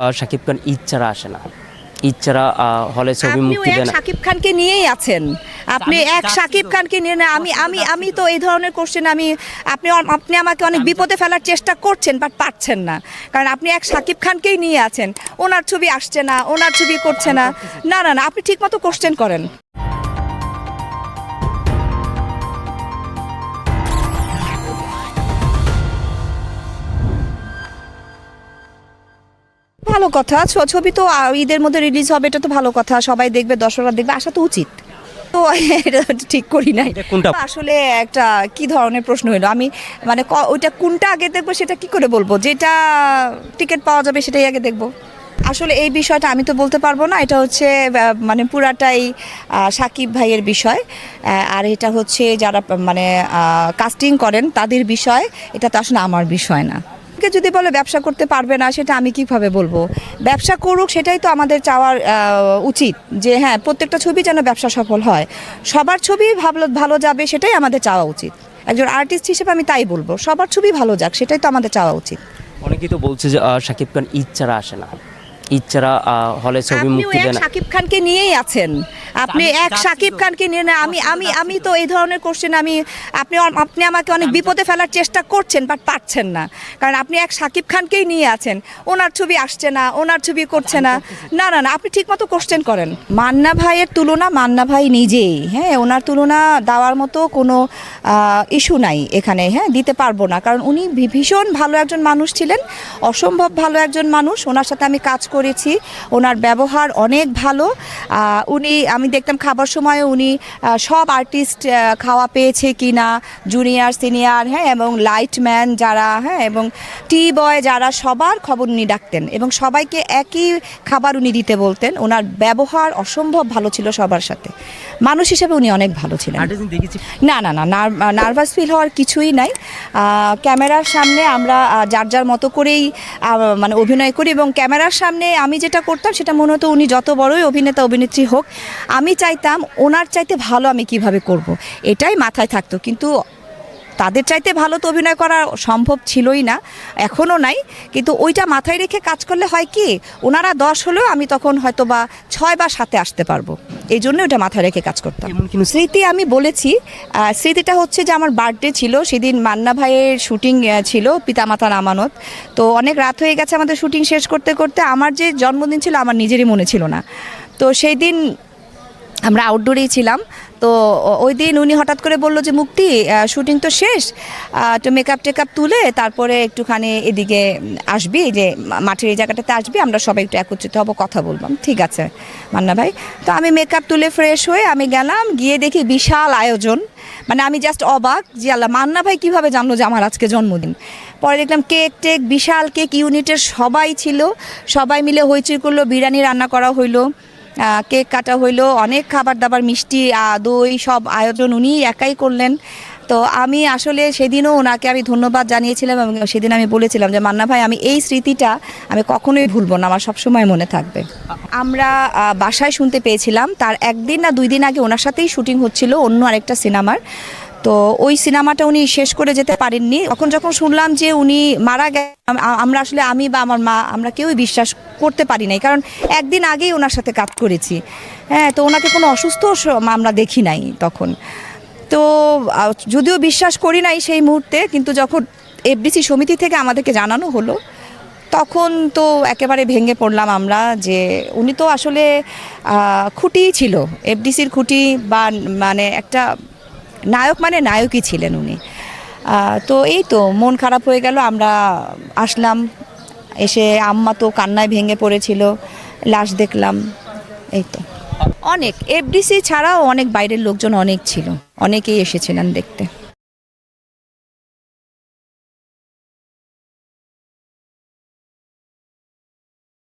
শাকিব খান ঈদ ছাড়া আসে না। ঈদ ছাড়া আহ, হলে ছবি মুক্তি এক দেন। শাকিব খানকে নিয়েই আছেন। আপনি এক শাকিব খানকে নিয়ে না আমি আমি আমি তো। এই ধরনের কোশ্চেন আমি আপনি আপনি আমাকে অনেক বিপদে ফেলার চেষ্টা করছেন বাট পারছেন না। কারণ আপনি এক শাকিব খানকেই নিয়ে আছেন। ওনার ছবি আসছে না ওনার ছবি করছে না। না না না আপনি ঠিকমতো কোশ্চেন করেন। ভালো কথা ছবি তো ঈদের মধ্যে রিলিজ হবে এটা তো ভালো কথা সবাই দেখবে দর্শকরা দেখবে আসা তো উচিত। তো এটা ঠিক করি নাই। এটা কোনটা? আসলে একটা কি ধরনের প্রশ্ন হলো? আমি মানে ওইটা কোনটা আগে দেখব সেটা কি করে বলব? যেটা টিকিট পাওয়া যাবে সেটাই আগে দেখব। আসলে এই বিষয়টা আমি তো বলতে পারব না এটা হচ্ছে মানে পুরাটাই সাকিব ভাইয়ের বিষয়। আর এটা হচ্ছে যারা মানে কাস্টিং করেন তাদের বিষয় এটা তো আসলে আমার বিষয় না। কে যদি বলে ব্যবসা করতে পারবে না সেটা আমি কীভাবে বলব? ব্যবসা করুক সেটাই তো আমাদের চাওয়ার উচিত। যে হ্যাঁ প্রত্যেকটা ছবি যেন ব্যবসা সফল হয়। সবার ছবি ভালো ভালো যাবে সেটাই আমাদের চাওয়া উচিত। একজন আর্টিস্ট হিসেবে আমি তাই বলব সবার ছবি ভালো যাক সেটাই তো আমাদের চাওয়া উচিত। অনেকেই তো বলছে যে শাকিব খান ছাড়া আসে না। আহ, হলে ছবি মুক্তি দেন শাকিব খানকে নিয়েই আছেন। আপনি এক সাকিব খানকে নিয়ে না আমি আমি আমি তো। এই ধরনের কোশ্চেন আমি আপনি আপনি আমাকে অনেক বিপদে ফেলার চেষ্টা করছেন বাট পারছেন না। কারণ আপনি এক সাকিব খানকেই নিয়ে আছেন। ওনার ছবি আসছে না ওনার ছবি করছে না। না না না আপনি ঠিকমতো কোশ্চেন করেন। মান্না ভাইয়ের তুলনা মান্না ভাই নিজেই। হ্যাঁ ওনার তুলনা দেওয়ার মতো কোনো ইস্যু নাই এখানে। হ্যাঁ দিতে পারব না। কারণ উনি ভী- ভীষণ ভালো একজন মানুষ ছিলেন অসম্ভব ভালো একজন মানুষ। ওনার সাথে আমি কাজ করেছি। ওনার ব্যবহার অনেক ভালো। উনি আমি দেখতাম খাবার সময় উনি সব আর্টিস্ট খাওয়া পেয়েছে কি না জুনিয়র সিনিয়র হ্যাঁ এবং লাইটম্যান যারা হ্যাঁ এবং টি বয় যারা সবার খবর উনি ডাকতেন এবং সবাইকে একই খাবার উনি দিতে বলতেন। ওনার ব্যবহার অসম্ভব ভালো ছিল সবার সাথে। মানুষ হিসেবে উনি অনেক ভালো ছিলেন। না না না নার্ভাস ফিল হওয়ার কিছুই নাই। ক্যামেরার সামনে আমরা যার যার মতো করেই মানে অভিনয় করি এবং ক্যামেরার সামনে আমি যেটা করতাম সেটা মনে হতো উনি যত বড়ই অভিনেতা অভিনেত্রী হোক আমি চাইতাম ওনার চাইতে ভালো আমি কীভাবে করব। এটাই মাথায় থাকতো। কিন্তু তাদের চাইতে ভালো তো অভিনয় করা সম্ভব ছিলই না এখনও নাই। কিন্তু ওইটা মাথায় রেখে কাজ করলে হয় কি ওনারা দশ হলেও আমি তখন হয়তো বা ছয় বা সাথে আসতে পারব। এই জন্য ওটা মাথায় রেখে কাজ করতাম। স্মৃতি আমি বলেছি স্মৃতিটা হচ্ছে যে আমার বার্থডে ছিল সেদিন মান্না ভাইয়ের শুটিং ছিল পিতামাতার আমানত। তো অনেক রাত হয়ে গেছে আমাদের শুটিং শেষ করতে করতে আমার যে জন্মদিন ছিল আমার নিজেরই মনে ছিল না। তো সেই দিন আমরা আউটডোরেই ছিলাম। তো ওই দিন উনি হঠাৎ করে বলল যে, মুক্তি শুটিং তো শেষ তো মেকআপ টেকআপ তুলে তারপরে একটুখানি এদিকে আসবি যে মাঠের এই জায়গাটাতে আসবি, আমরা সবাই একটু একত্রিত হব, কথা বললাম, ঠিক আছে, মান্না ভাই। তো আমি মেকআপ তুলে ফ্রেশ হয়ে আমি গেলাম, গিয়ে দেখি বিশাল আয়োজন। মানে আমি জাস্ট অবাক যে আল্লাহ, মান্না ভাই কীভাবে জানলো যে আমার আজকে জন্মদিন? পরে দেখলাম কেক টেক, বিশাল কেক ইউনিটের সবাই ছিল, সবাই মিলে হইচই করল, বিরিয়ানি রান্না করা হইল। কেক কাটা হইল, অনেক খাবার দাবার মিষ্টি দই, সব আয়োজন উনি একাই করলেন। তো আমি আসলে সেদিনও ওনাকে আমি ধন্যবাদ জানিয়েছিলাম এবং সেদিন আমি বলেছিলাম যে, মান্না ভাই, আমি এই স্মৃতিটা আমি কখনোই ভুলবো না, আমার সবসময় মনে থাকবে। আমরা বাসায় শুনতে পেয়েছিলাম। তার একদিন না দুই দিন আগে ওনার সাথেই শুটিং হচ্ছিল অন্য আরেকটা সিনেমার। তো ওই সিনেমাটা উনি শেষ করে যেতে পারেননি। তখন যখন শুনলাম যে উনি মারা গেছে আমরা আসলে আমি বা আমার মা, আমরা কেউই বিশ্বাস করতে পারি নাই। কারণ একদিন আগেই ওনার সাথে কাজ করেছি। হ্যাঁ তো ওনাকে কোনো অসুস্থ আমরা দেখি নাই তখন। তো যদিও বিশ্বাস করি নাই সেই মুহূর্তে, কিন্তু যখন এফডিসি সমিতি থেকে আমাদেরকে জানানো হলো, তখন তো একেবারে ভেঙে পড়লাম আমরা যে উনি তো আসলে খুঁটিই ছিল। এফডিসির খুঁটি বা মানে একটা নায়ক মানে নায়কই ছিলেন উনি। তো এই তো মন খারাপ হয়ে গেল, আমরা আসলাম, এসে আম্মা তো কান্নায় ভেঙে পড়েছিল, লাশ দেখলাম, এই তো। অনেক এফডিসি ছাড়াও অনেক বাইরের লোকজন অনেক ছিল, অনেকেই এসেছিলেন দেখতে।